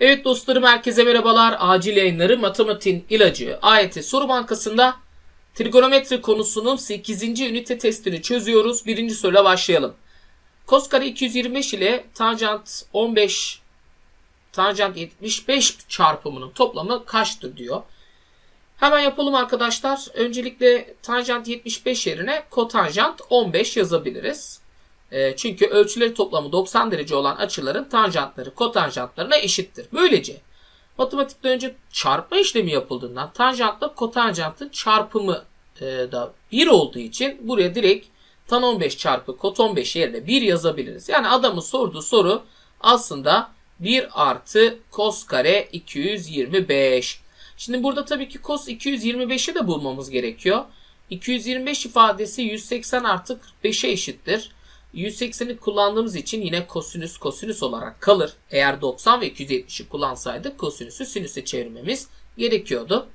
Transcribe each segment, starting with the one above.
Evet dostlarım herkese merhabalar. Acil yayınları matematiğin ilacı AYT soru bankasında trigonometri konusunun 8. ünite testini çözüyoruz. Birinci soruyla başlayalım. Kos kare 225 ile tanjant 15 tanjant 75 çarpımının toplamı kaçtır diyor. Hemen yapalım arkadaşlar. Öncelikle tanjant 75 yerine kotanjant 15 yazabiliriz. E, çünkü ölçüleri toplamı 90 derece olan açıların tanjantları kotanjantlarına eşittir. Böylece matematikte önce çarpma işlemi yapıldığından tanjantla kotanjantın çarpımı e, da 1 olduğu için buraya direkt tan 15 çarpı kot 15 yerine 1 yazabiliriz. Yani adamın sorduğu soru aslında 1 artı kos kare 225. Şimdi burada tabii ki kos 225'i de bulmamız gerekiyor. 225 ifadesi 180 artı 45'e eşittir. 180'i kullandığımız için yine kosinüs kosinüs olarak kalır. Eğer 90 ve 270'i kullansaydık kosinüsü sinüse çevirmemiz gerekiyordu.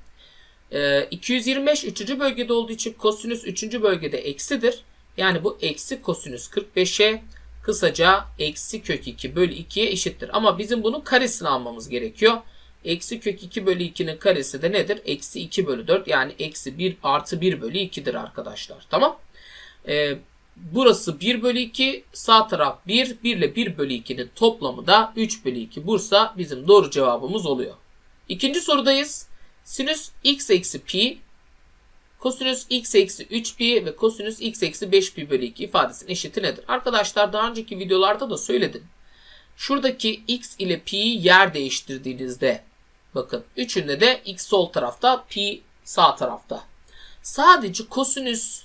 Ee, 225 3. bölgede olduğu için kosinüs 3. bölgede eksidir. Yani bu eksi kosinüs 45'e kısaca eksi kök 2 bölü 2'ye eşittir. Ama bizim bunun karesini almamız gerekiyor. Eksi kök 2 bölü 2'nin karesi de nedir? Eksi 2 bölü 4 yani eksi 1 artı 1 bölü 2'dir arkadaşlar. Tamam. Ee, burası 1 bölü 2 sağ taraf 1 1 ile 1 bölü 2'nin toplamı da 3 bölü 2 Bursa bizim doğru cevabımız oluyor. İkinci sorudayız. Sinüs x eksi pi kosinüs x eksi 3 pi ve kosinüs x eksi 5 pi bölü 2 ifadesinin eşiti nedir? Arkadaşlar daha önceki videolarda da söyledim. Şuradaki x ile pi'yi yer değiştirdiğinizde bakın üçünde de x sol tarafta pi sağ tarafta. Sadece kosinüs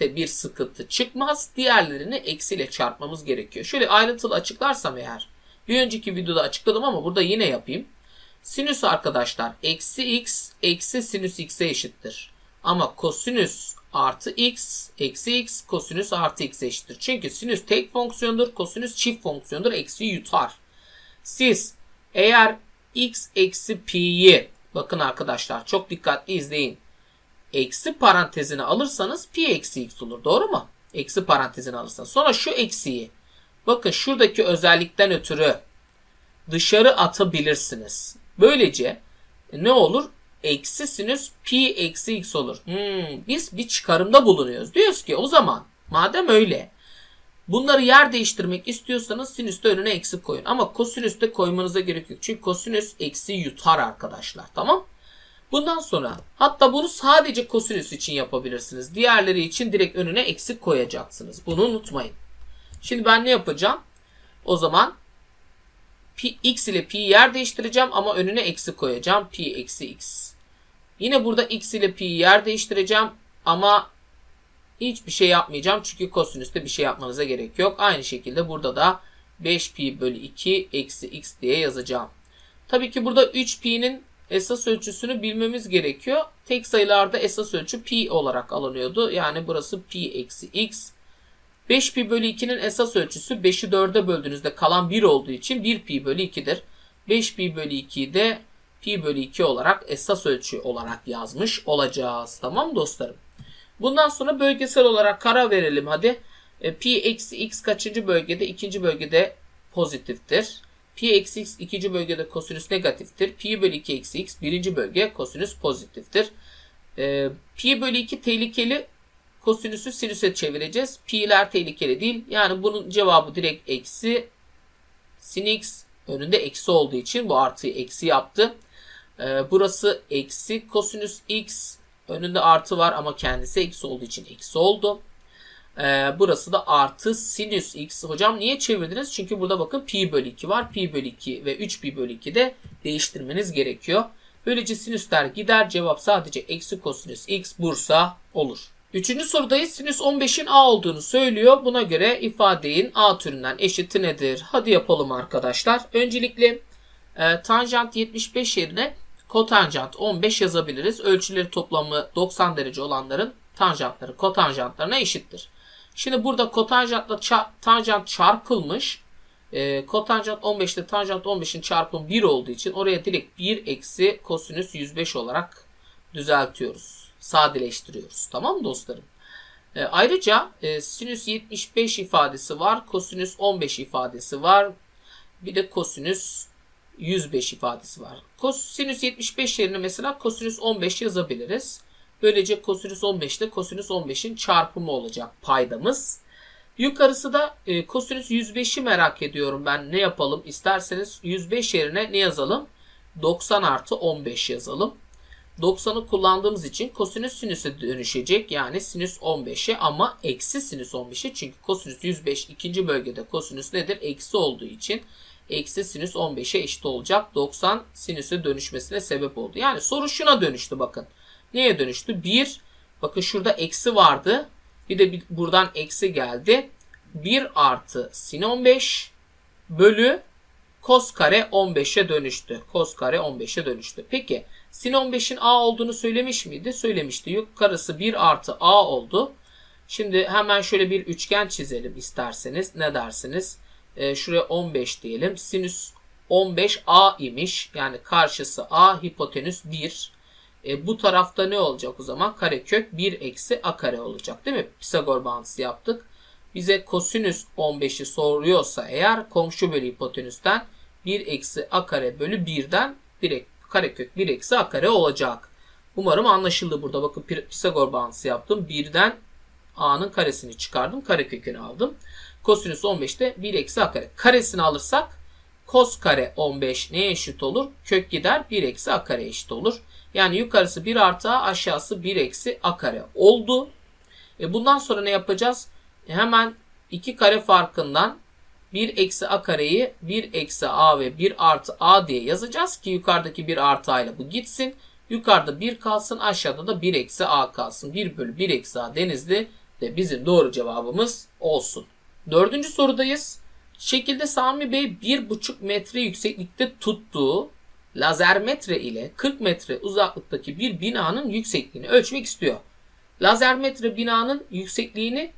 de bir sıkıntı çıkmaz. Diğerlerini eksiyle çarpmamız gerekiyor. Şöyle ayrıntılı açıklarsam eğer. Bir önceki videoda açıkladım ama burada yine yapayım. Sinüs arkadaşlar eksi x eksi sinüs x'e eşittir. Ama kosinüs artı x eksi x kosinüs artı x eşittir. Çünkü sinüs tek fonksiyondur. Kosinüs çift fonksiyondur. Eksi yutar. Siz eğer x eksi pi'yi bakın arkadaşlar çok dikkatli izleyin. Eksi parantezine alırsanız pi eksi x olur. Doğru mu? Eksi parantezine alırsanız. Sonra şu eksiyi bakın şuradaki özellikten ötürü dışarı atabilirsiniz. Böylece ne olur? Eksi sinüs pi eksi x olur. Hmm, biz bir çıkarımda bulunuyoruz. Diyoruz ki o zaman madem öyle bunları yer değiştirmek istiyorsanız sinüste önüne eksi koyun. Ama kosinüste koymanıza gerek yok. Çünkü kosinüs eksi yutar arkadaşlar. Tamam Bundan sonra hatta bunu sadece kosinüs için yapabilirsiniz. Diğerleri için direkt önüne eksi koyacaksınız. Bunu unutmayın. Şimdi ben ne yapacağım? O zaman pi, x ile pi yer değiştireceğim ama önüne eksi koyacağım. Pi eksi x. Yine burada x ile pi yer değiştireceğim ama hiçbir şey yapmayacağım. Çünkü kosinüste bir şey yapmanıza gerek yok. Aynı şekilde burada da 5 pi bölü 2 eksi x diye yazacağım. Tabii ki burada 3 pi'nin esas ölçüsünü bilmemiz gerekiyor. Tek sayılarda esas ölçü pi olarak alınıyordu. Yani burası pi eksi x. 5 pi bölü 2'nin esas ölçüsü 5'i 4'e böldüğünüzde kalan 1 olduğu için 1 pi bölü 2'dir. 5 pi bölü 2'yi de pi bölü 2 olarak esas ölçü olarak yazmış olacağız. Tamam dostlarım? Bundan sonra bölgesel olarak karar verelim hadi. E, pi eksi x kaçıncı bölgede? ikinci bölgede pozitiftir. Pi eksi x ikinci bölgede kosinüs negatiftir. Pi bölü 2 eksi x birinci bölge kosinüs pozitiftir. E, pi bölü 2 tehlikeli kosinüsü sinüse çevireceğiz. Pi'ler tehlikeli değil. Yani bunun cevabı direkt eksi sin x önünde eksi olduğu için bu artıyı eksi yaptı. Ee, burası eksi kosinüs x önünde artı var ama kendisi eksi olduğu için eksi oldu. Ee, burası da artı sinüs x. Hocam niye çevirdiniz? Çünkü burada bakın pi bölü 2 var. Pi bölü 2 ve 3 pi bölü 2 de değiştirmeniz gerekiyor. Böylece sinüsler gider. Cevap sadece eksi kosinüs x Bursa olur. Üçüncü sorudayız. Sinüs 15'in a olduğunu söylüyor. Buna göre ifadenin a türünden eşiti nedir? Hadi yapalım arkadaşlar. Öncelikle e, tanjant 75 yerine kotanjant 15 yazabiliriz. Ölçüleri toplamı 90 derece olanların tanjantları kotanjantlarına eşittir. Şimdi burada kotanjantla tanjant çarpılmış. E, kotanjant 15 ile tanjant 15'in çarpımı 1 olduğu için oraya direkt 1 eksi kosinüs 105 olarak düzeltiyoruz. Sadeleştiriyoruz. Tamam mı dostlarım? E, ayrıca e, sinüs 75 ifadesi var. Kosinüs 15 ifadesi var. Bir de kosinüs 105 ifadesi var. Kosinüs 75 yerine mesela kosinüs 15 yazabiliriz. Böylece kosinüs 15 ile kosinüs 15'in çarpımı olacak paydamız. Yukarısı da e, kosinüs 105'i merak ediyorum ben. Ne yapalım? İsterseniz 105 yerine ne yazalım? 90 artı 15 yazalım. 90'ı kullandığımız için kosinüs sinüse dönüşecek. Yani sinüs 15'e ama eksi sinüs 15'e. Çünkü kosinüs 105 ikinci bölgede kosinüs nedir? Eksi olduğu için eksi sinüs 15'e eşit olacak. 90 sinüse dönüşmesine sebep oldu. Yani soru şuna dönüştü bakın. Neye dönüştü? 1 bakın şurada eksi vardı. Bir de bir, buradan eksi geldi. 1 artı sin 15 bölü kos kare 15'e dönüştü. Kos kare 15'e dönüştü. Peki sin 15'in a olduğunu söylemiş miydi? Söylemişti. Yukarısı 1 artı a oldu. Şimdi hemen şöyle bir üçgen çizelim isterseniz. Ne dersiniz? Ee, şuraya 15 diyelim. Sinüs 15 a imiş. Yani karşısı a hipotenüs 1. E, bu tarafta ne olacak o zaman? Karekök 1 eksi a kare olacak değil mi? Pisagor bağıntısı yaptık. Bize kosinüs 15'i soruyorsa eğer komşu bölü hipotenüsten 1 eksi a kare bölü 1'den direkt karekök 1 eksi a kare olacak. Umarım anlaşıldı burada. Bakın Pisagor bağıntısı yaptım. 1'den a'nın karesini çıkardım. Karekökünü aldım. Kosinüs 15'te 1 eksi a kare. Karesini alırsak kos kare 15 neye eşit olur? Kök gider 1 eksi a kare eşit olur. Yani yukarısı 1 artı a aşağısı 1 eksi a kare oldu. E bundan sonra ne yapacağız? E hemen iki kare farkından 1 eksi a kareyi 1 eksi a ve 1 artı a diye yazacağız ki yukarıdaki 1 artı a ile bu gitsin. Yukarıda 1 kalsın aşağıda da 1 eksi a kalsın. 1 bölü 1 eksi a denizli de bizim doğru cevabımız olsun. Dördüncü sorudayız. Şekilde Sami Bey 1,5 metre yükseklikte tuttuğu lazer metre ile 40 metre uzaklıktaki bir binanın yüksekliğini ölçmek istiyor. Lazer metre binanın yüksekliğini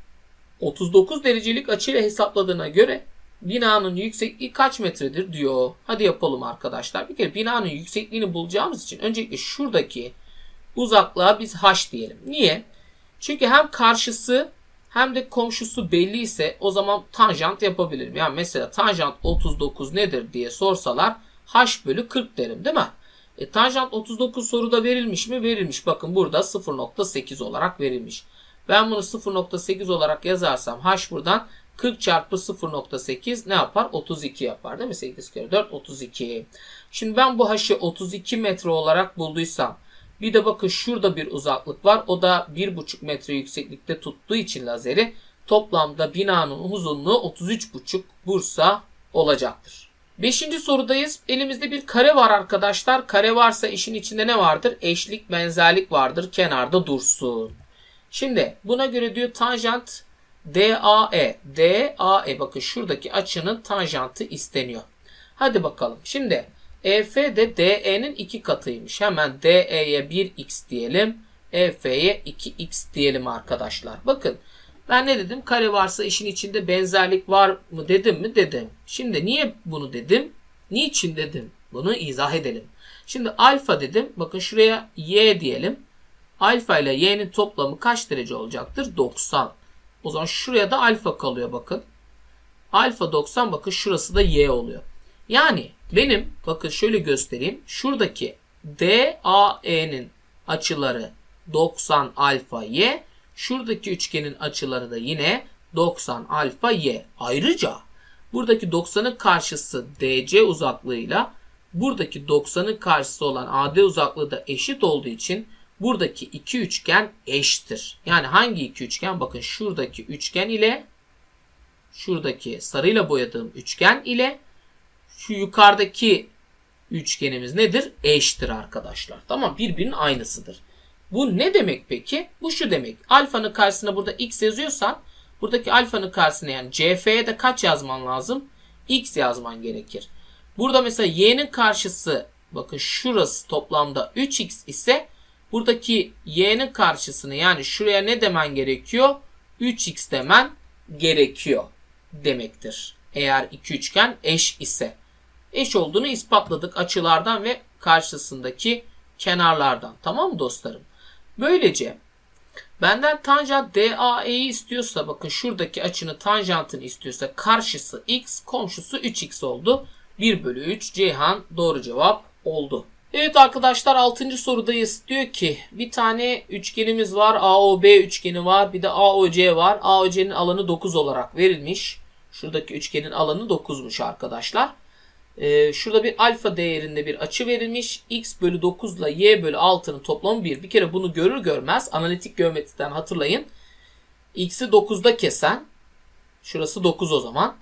39 derecelik açıyla hesapladığına göre binanın yüksekliği kaç metredir diyor. Hadi yapalım arkadaşlar. Bir kere binanın yüksekliğini bulacağımız için öncelikle şuradaki uzaklığa biz h diyelim. Niye? Çünkü hem karşısı hem de komşusu belli ise o zaman tanjant yapabilirim. Yani mesela tanjant 39 nedir diye sorsalar h bölü 40 derim değil mi? E, tanjant 39 soruda verilmiş mi? Verilmiş. Bakın burada 0.8 olarak verilmiş. Ben bunu 0.8 olarak yazarsam h buradan 40 çarpı 0.8 ne yapar? 32 yapar değil mi? 8 kere 4 32. Şimdi ben bu h'ı 32 metre olarak bulduysam bir de bakın şurada bir uzaklık var. O da 1,5 metre yükseklikte tuttuğu için lazeri toplamda binanın uzunluğu 33,5 Bursa olacaktır. Beşinci sorudayız. Elimizde bir kare var arkadaşlar. Kare varsa işin içinde ne vardır? Eşlik, benzerlik vardır. Kenarda dursun. Şimdi buna göre diyor tanjant DAE. DAE bakın şuradaki açının tanjantı isteniyor. Hadi bakalım. Şimdi EF de DE'nin iki katıymış. Hemen DE'ye 1x diyelim. EF'ye 2x diyelim arkadaşlar. Bakın ben ne dedim? Kare varsa işin içinde benzerlik var mı dedim mi? Dedim. Şimdi niye bunu dedim? Niçin dedim? Bunu izah edelim. Şimdi alfa dedim. Bakın şuraya y diyelim. Alfa ile y'nin toplamı kaç derece olacaktır? 90. O zaman şuraya da alfa kalıyor bakın. Alfa 90 bakın şurası da y oluyor. Yani benim bakın şöyle göstereyim. Şuradaki DAE'nin açıları 90 alfa y. Şuradaki üçgenin açıları da yine 90 alfa y. Ayrıca buradaki 90'ın karşısı DC uzaklığıyla buradaki 90'ın karşısı olan AD uzaklığı da eşit olduğu için buradaki iki üçgen eşittir. Yani hangi iki üçgen? Bakın şuradaki üçgen ile şuradaki sarıyla boyadığım üçgen ile şu yukarıdaki üçgenimiz nedir? Eşittir arkadaşlar. Tamam birbirinin aynısıdır. Bu ne demek peki? Bu şu demek. Alfanın karşısına burada x yazıyorsan buradaki alfanın karşısına yani cf'ye de kaç yazman lazım? x yazman gerekir. Burada mesela y'nin karşısı bakın şurası toplamda 3x ise buradaki y'nin karşısını yani şuraya ne demen gerekiyor? 3x demen gerekiyor demektir. Eğer iki üçgen eş ise. Eş olduğunu ispatladık açılardan ve karşısındaki kenarlardan. Tamam mı dostlarım? Böylece benden tanjant DAE'yi istiyorsa bakın şuradaki açının tanjantını istiyorsa karşısı x komşusu 3x oldu. 1 bölü 3 Ceyhan doğru cevap oldu. Evet arkadaşlar 6. sorudayız. Diyor ki bir tane üçgenimiz var. AOB üçgeni var. Bir de AOC var. AOC'nin alanı 9 olarak verilmiş. Şuradaki üçgenin alanı 9'muş arkadaşlar. Ee, şurada bir alfa değerinde bir açı verilmiş. X bölü 9 ile Y bölü 6'nın toplamı 1. Bir kere bunu görür görmez analitik geometriden hatırlayın. X'i 9'da kesen şurası 9 o zaman.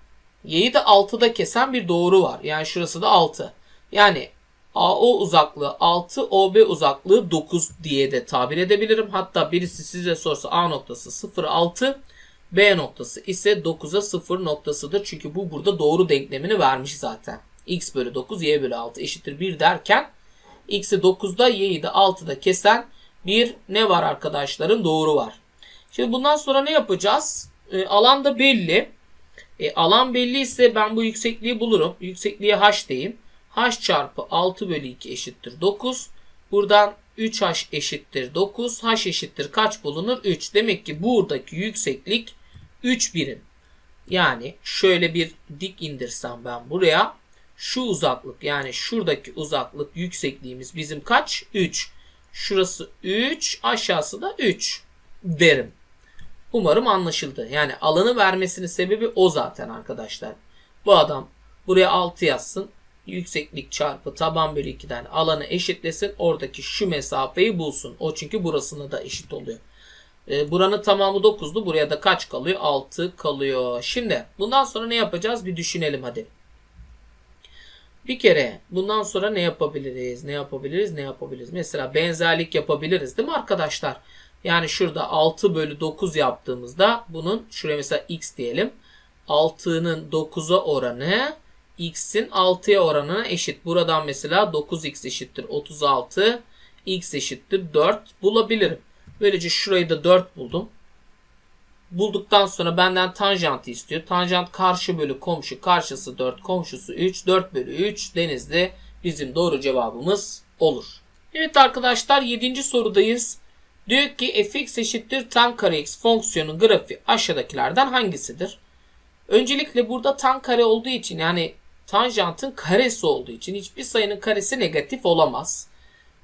Y'yi de 6'da kesen bir doğru var. Yani şurası da 6. Yani AO uzaklığı 6, OB uzaklığı 9 diye de tabir edebilirim. Hatta birisi size sorsa A noktası 0, 6, B noktası ise 9'a 0 noktasıdır. Çünkü bu burada doğru denklemini vermiş zaten. X bölü 9, Y bölü 6 eşittir 1 derken X'i 9'da, Y'yi de 6'da kesen bir ne var arkadaşlarım? Doğru var. Şimdi bundan sonra ne yapacağız? E, alan da belli. E, alan belli ise ben bu yüksekliği bulurum. Yüksekliğe h diyeyim. h çarpı 6 bölü 2 eşittir 9. Buradan 3h eşittir 9. h eşittir kaç bulunur? 3. Demek ki buradaki yükseklik 3 birim. Yani şöyle bir dik indirsem ben buraya. Şu uzaklık yani şuradaki uzaklık yüksekliğimiz bizim kaç? 3. Şurası 3 aşağısı da 3 derim. Umarım anlaşıldı. Yani alanı vermesinin sebebi o zaten arkadaşlar. Bu adam buraya 6 yazsın. Yükseklik çarpı taban bölü 2'den alanı eşitlesin. Oradaki şu mesafeyi bulsun. O çünkü burasına da eşit oluyor. E, buranın tamamı 9'du. Buraya da kaç kalıyor? 6 kalıyor. Şimdi bundan sonra ne yapacağız? Bir düşünelim hadi. Bir kere bundan sonra ne yapabiliriz? Ne yapabiliriz? Ne yapabiliriz? Mesela benzerlik yapabiliriz değil mi arkadaşlar? Yani şurada 6 bölü 9 yaptığımızda bunun şuraya mesela x diyelim. 6'nın 9'a oranı x'in 6'ya oranına eşit. Buradan mesela 9x eşittir 36. x eşittir 4 bulabilirim. Böylece şurayı da 4 buldum. Bulduktan sonra benden tanjantı istiyor. Tanjant karşı bölü komşu. Karşısı 4, komşusu 3. 4 bölü 3 denizde bizim doğru cevabımız olur. Evet arkadaşlar 7. sorudayız. Diyor ki fx eşittir tan kare x fonksiyonun grafiği aşağıdakilerden hangisidir? Öncelikle burada tan kare olduğu için yani tanjantın karesi olduğu için hiçbir sayının karesi negatif olamaz.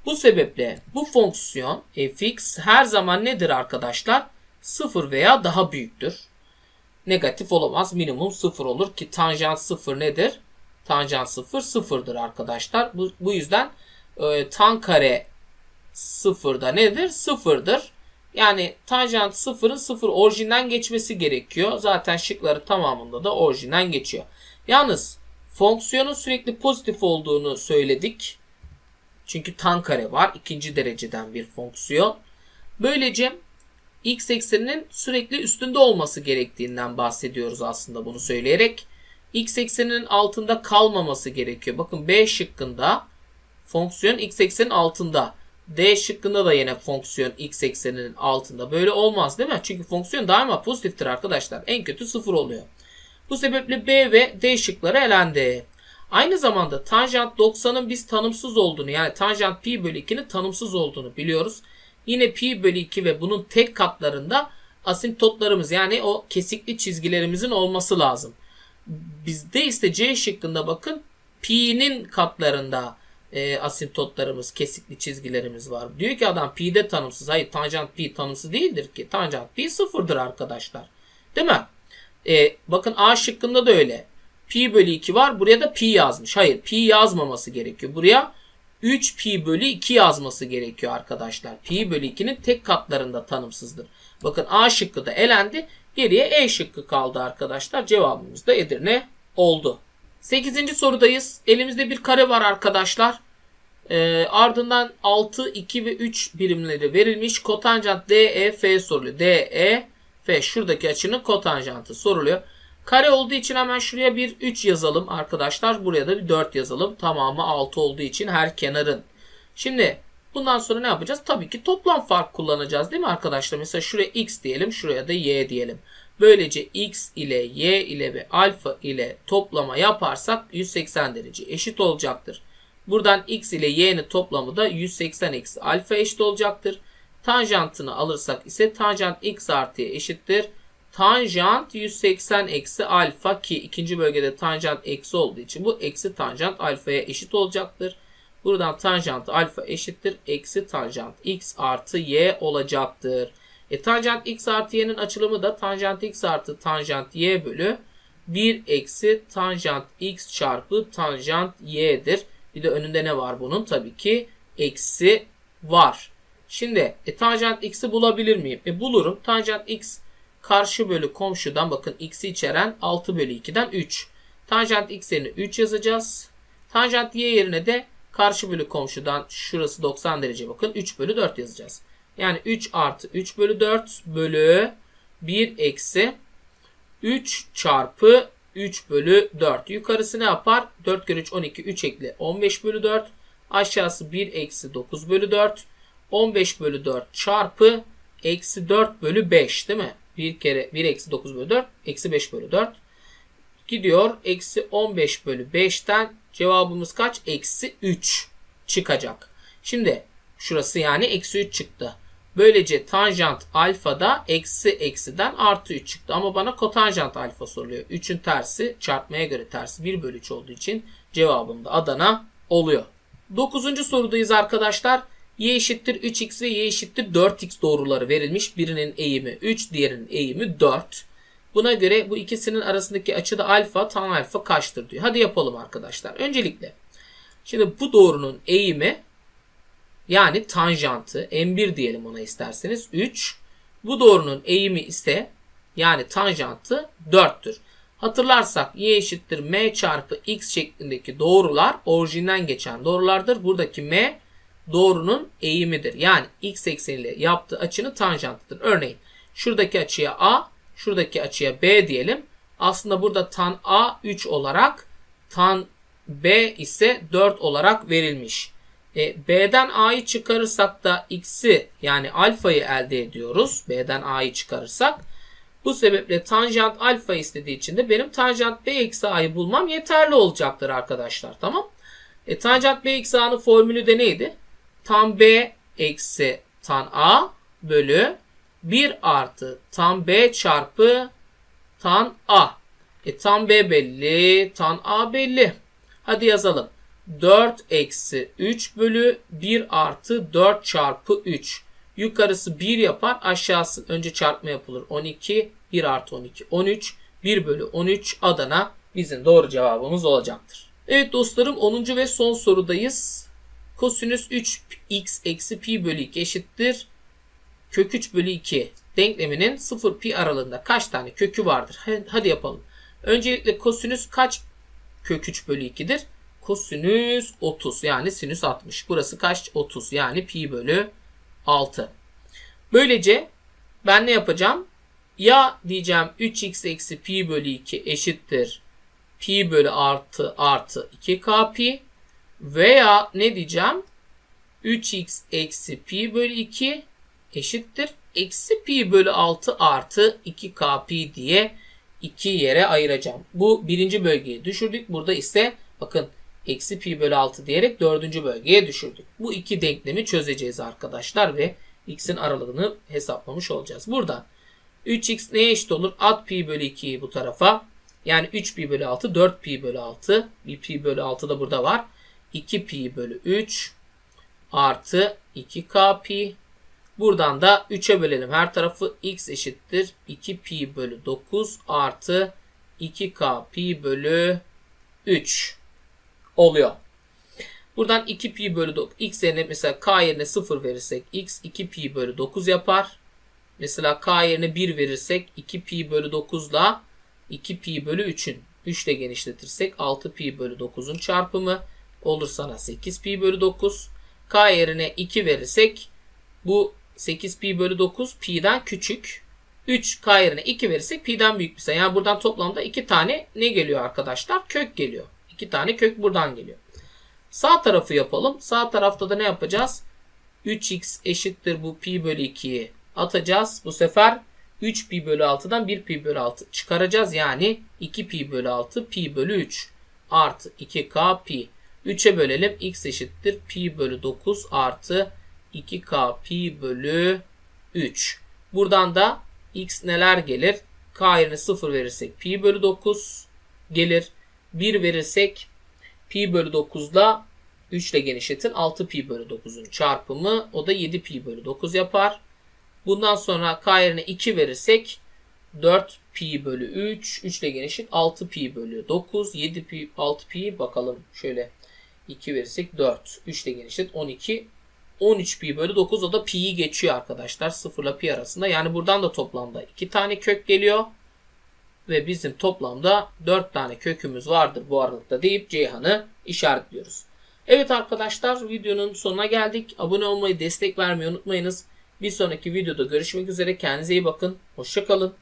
Bu sebeple bu fonksiyon fx her zaman nedir arkadaşlar? 0 veya daha büyüktür. Negatif olamaz. Minimum 0 olur ki tanjant 0 nedir? Tanjant 0 sıfırdır arkadaşlar. Bu, bu yüzden e, tan kare sıfırda nedir? Sıfırdır. Yani tanjant sıfırın sıfır orijinden geçmesi gerekiyor. Zaten şıkları tamamında da orijinden geçiyor. Yalnız fonksiyonun sürekli pozitif olduğunu söyledik. Çünkü tan kare var. ikinci dereceden bir fonksiyon. Böylece x ekseninin sürekli üstünde olması gerektiğinden bahsediyoruz aslında bunu söyleyerek. x ekseninin altında kalmaması gerekiyor. Bakın B şıkkında fonksiyon x eksenin altında. D şıkkında da yine fonksiyon x ekseninin altında. Böyle olmaz değil mi? Çünkü fonksiyon daima pozitiftir arkadaşlar. En kötü sıfır oluyor. Bu sebeple B ve D şıkları elendi. Aynı zamanda tanjant 90'ın biz tanımsız olduğunu yani tanjant pi bölü 2'nin tanımsız olduğunu biliyoruz. Yine pi bölü 2 ve bunun tek katlarında asimptotlarımız yani o kesikli çizgilerimizin olması lazım. Bizde ise C şıkkında bakın pi'nin katlarında e, asimptotlarımız, kesikli çizgilerimiz var. Diyor ki adam pi'de tanımsız. Hayır tanjant pi tanımsız değildir ki. Tanjant pi sıfırdır arkadaşlar. Değil mi? E, bakın A şıkkında da öyle. Pi bölü 2 var. Buraya da pi yazmış. Hayır pi yazmaması gerekiyor. Buraya 3 pi bölü 2 yazması gerekiyor arkadaşlar. Pi bölü 2'nin tek katlarında tanımsızdır. Bakın A şıkkı da elendi. Geriye E şıkkı kaldı arkadaşlar. Cevabımız da Edirne oldu. 8. sorudayız. Elimizde bir kare var arkadaşlar. E, ardından 6, 2 ve 3 birimleri verilmiş. Kotanjant DEF soruluyor. DEF şuradaki açının kotanjantı soruluyor. Kare olduğu için hemen şuraya bir 3 yazalım arkadaşlar. Buraya da bir 4 yazalım. Tamamı 6 olduğu için her kenarın. Şimdi bundan sonra ne yapacağız? Tabii ki toplam fark kullanacağız değil mi arkadaşlar? Mesela şuraya x diyelim. Şuraya da y diyelim. Böylece x ile y ile ve alfa ile toplama yaparsak 180 derece eşit olacaktır. Buradan x ile y'nin toplamı da 180 eksi alfa eşit olacaktır. Tanjantını alırsak ise tanjant x artıya eşittir. Tanjant 180 eksi alfa ki ikinci bölgede tanjant eksi olduğu için bu eksi tanjant alfaya eşit olacaktır. Buradan tanjant alfa eşittir. Eksi tanjant x artı y olacaktır. E, tanjant x artı y'nin açılımı da tanjant x artı tanjant y bölü 1 eksi tanjant x çarpı tanjant y'dir. Bir de önünde ne var bunun? Tabii ki eksi var. Şimdi e, tanjant x'i bulabilir miyim? E, bulurum. Tanjant x karşı bölü komşudan bakın x'i içeren 6 bölü 2'den 3. Tanjant x yerine 3 yazacağız. Tanjant y yerine de karşı bölü komşudan şurası 90 derece bakın 3 bölü 4 yazacağız. Yani 3 artı 3 bölü 4 bölü 1 eksi 3 çarpı 3 bölü 4. Yukarısı ne yapar? 4 kere 3 12 3 ekle 15 bölü 4. Aşağısı 1 eksi 9 bölü 4. 15 bölü 4 çarpı eksi 4 bölü 5 değil mi? 1 kere 1 eksi 9 bölü 4 eksi 5 bölü 4 gidiyor. Eksi 15 bölü 5'ten cevabımız kaç? Eksi 3 çıkacak. Şimdi şurası yani eksi 3 çıktı. Böylece tanjant alfada eksi eksiden artı 3 çıktı. Ama bana kotanjant alfa soruluyor. 3'ün tersi çarpmaya göre tersi 1 bölü 3 olduğu için cevabım da Adana oluyor. 9. sorudayız arkadaşlar. Y eşittir 3x ve y eşittir 4x doğruları verilmiş. Birinin eğimi 3, diğerinin eğimi 4. Buna göre bu ikisinin arasındaki açıda alfa, tan alfa kaçtır diyor. Hadi yapalım arkadaşlar. Öncelikle şimdi bu doğrunun eğimi yani tanjantı m1 diyelim ona isterseniz 3. Bu doğrunun eğimi ise yani tanjantı 4'tür. Hatırlarsak y eşittir m çarpı x şeklindeki doğrular orijinden geçen doğrulardır. Buradaki m doğrunun eğimidir. Yani x ekseniyle yaptığı açının tanjantıdır. Örneğin şuradaki açıya a, şuradaki açıya b diyelim. Aslında burada tan a 3 olarak tan b ise 4 olarak verilmiş. E, B'den A'yı çıkarırsak da X'i yani alfayı elde ediyoruz. B'den A'yı çıkarırsak. Bu sebeple tanjant alfa istediği için de benim tanjant B eksi A'yı bulmam yeterli olacaktır arkadaşlar. Tamam. E, tanjant B eksi A'nın formülü de neydi? Tan B eksi tan A bölü 1 artı tan B çarpı tan A. E, tan B belli, tan A belli. Hadi yazalım. 4 eksi 3 bölü 1 artı 4 çarpı 3. Yukarısı 1 yapar. Aşağısı önce çarpma yapılır. 12 1 artı 12 13. 1 bölü 13 Adana bizim doğru cevabımız olacaktır. Evet dostlarım 10. ve son sorudayız. Kosinüs 3x eksi pi bölü 2 eşittir. Kök 3 bölü 2 denkleminin 0 pi aralığında kaç tane kökü vardır? Hadi yapalım. Öncelikle kosinüs kaç kök 3 bölü 2'dir? kosinüs 30 yani sinüs 60. Burası kaç? 30 yani pi bölü 6. Böylece ben ne yapacağım? Ya diyeceğim 3x eksi pi bölü 2 eşittir pi bölü artı artı 2k pi veya ne diyeceğim? 3x eksi pi bölü 2 eşittir eksi pi bölü 6 artı 2k pi diye iki yere ayıracağım. Bu birinci bölgeyi düşürdük. Burada ise bakın eksi pi bölü 6 diyerek dördüncü bölgeye düşürdük. Bu iki denklemi çözeceğiz arkadaşlar ve x'in aralığını hesaplamış olacağız. Burada 3x neye eşit olur? At pi bölü 2'yi bu tarafa. Yani 3 pi bölü 6 4 pi bölü 6. Bir pi bölü 6 da burada var. 2 pi bölü 3 artı 2k pi. Buradan da 3'e bölelim. Her tarafı x eşittir. 2 pi bölü 9 artı 2k pi bölü 3 oluyor. Buradan 2 pi bölü 9 x yerine mesela k yerine 0 verirsek x 2 pi bölü 9 yapar. Mesela k yerine 1 verirsek 2 pi bölü 9 ile 2 pi bölü 3'ün 3 ile genişletirsek 6 pi bölü 9'un çarpımı olur sana 8 pi bölü 9. K yerine 2 verirsek bu 8 pi bölü 9 pi'den küçük. 3 k yerine 2 verirsek pi'den büyük bir sayı. Yani buradan toplamda 2 tane ne geliyor arkadaşlar? Kök geliyor. 2 tane kök buradan geliyor. Sağ tarafı yapalım. Sağ tarafta da ne yapacağız? 3x eşittir bu pi bölü 2'yi atacağız. Bu sefer 3 pi bölü 6'dan 1 pi bölü 6 çıkaracağız. Yani 2 pi bölü 6 pi bölü 3 artı 2k pi. 3'e bölelim. x eşittir pi bölü 9 artı 2k pi bölü 3. Buradan da x neler gelir? k yerine 0 verirsek pi bölü 9 gelir. 1 verirsek pi bölü 9'da 3 ile genişletin 6 pi bölü 9'un çarpımı o da 7 pi bölü 9 yapar. Bundan sonra k yerine 2 verirsek 4 pi bölü 3 3 ile genişlet 6 pi bölü 9 7 pi 6 pi bakalım şöyle 2 verirsek 4 3 ile genişlet 12 13 pi bölü 9 o da pi'yi geçiyor arkadaşlar 0 ile pi arasında yani buradan da toplamda 2 tane kök geliyor ve bizim toplamda 4 tane kökümüz vardır bu aralıkta deyip Ceyhan'ı işaretliyoruz. Evet arkadaşlar videonun sonuna geldik. Abone olmayı, destek vermeyi unutmayınız. Bir sonraki videoda görüşmek üzere. Kendinize iyi bakın. Hoşçakalın.